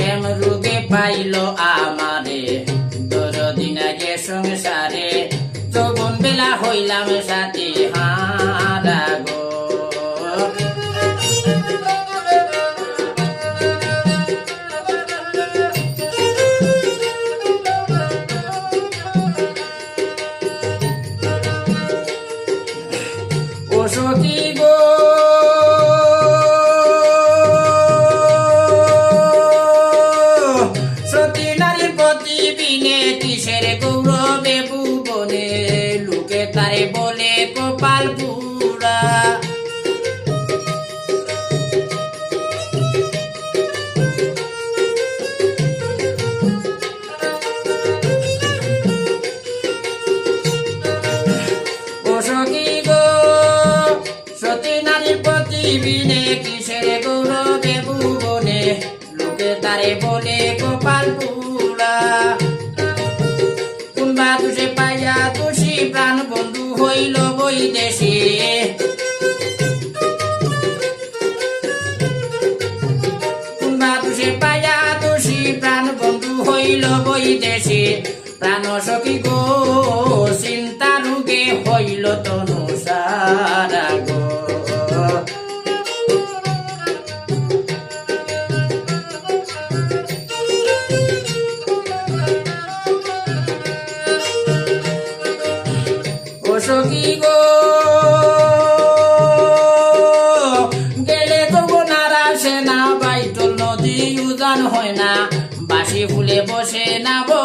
প্রেম রূপে পাইল আমারে। তোর দিন আগে সংসারে যৌবন বেলা হইলাম সাথী হারা প্রতি বিনে কিসের গৌরবে ভুবনে? লোকে তারে বলে কপাল পুরা কোনবা তুষে পাইয়া তুষি বন্ধু হইল বৈদেশে। কোনবা তুষে পাইয়া দোষী প্রাণ বন্ধু হইল বই দেশে প্রাণ সখী গো।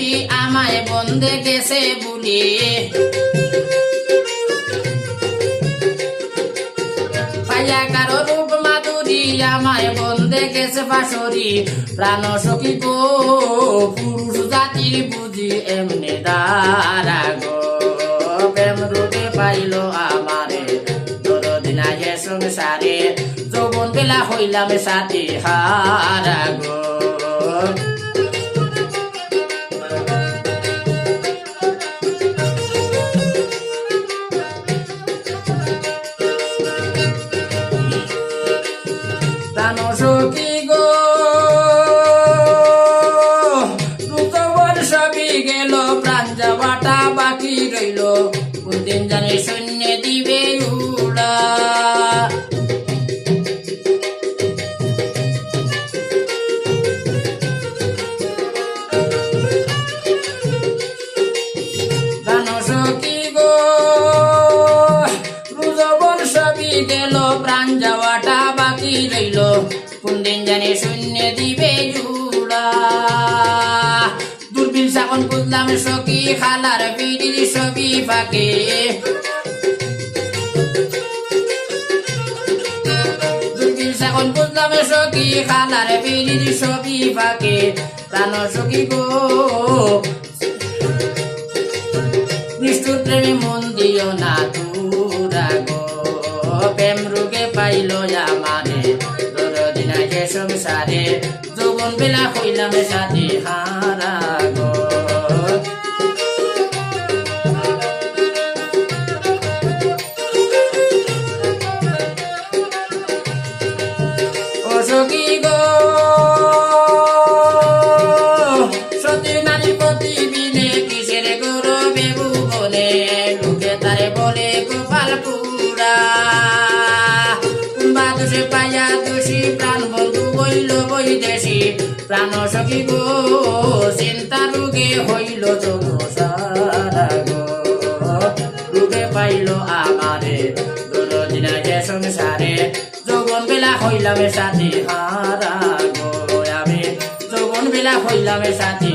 মাতুরি আমায় বন্দে গেছে বলে পায়া কারও রূপ মাতুরি আমায় বন্দে গেছে বাসরি প্রাণ সখী গো, পুরুষ জাতির বুঝি এমনি দারা গো। প্রেম রূপে পাইল আমারে তোর দিন আগে সংসারে, যৌবন বেলা হইলাম সাথী হারা গো। সখী গো। রূপবন সবই গেল প্রাণ যাওয়াটা বাকি রইল। কোনদিন জানি সৈন্য দিবে উড়া। জানি শূন্য দিবে জুড়া। দূরবীন সাবন বুঝলাম সখী খালার বিড়ির ছবি ফাঁকে। সাবন বুঝলাম সখী খালার বিড়ির ছবি ফাঁকে। প্রাণ সখী গো, নিষ্ঠুর প্রেমে মন দিও না তুরা সংসারে যৌবন বেলা হইলাম সাথে হারা গো। প্রাণ সখী গো চিন্তা রোগে হইল রোগে পাইল আমারে দুরদিন আগে সংসারে যৌবন বেলা হইলামে সাথী হারা গো আমি যৌবন বেলা হইলামে সাথী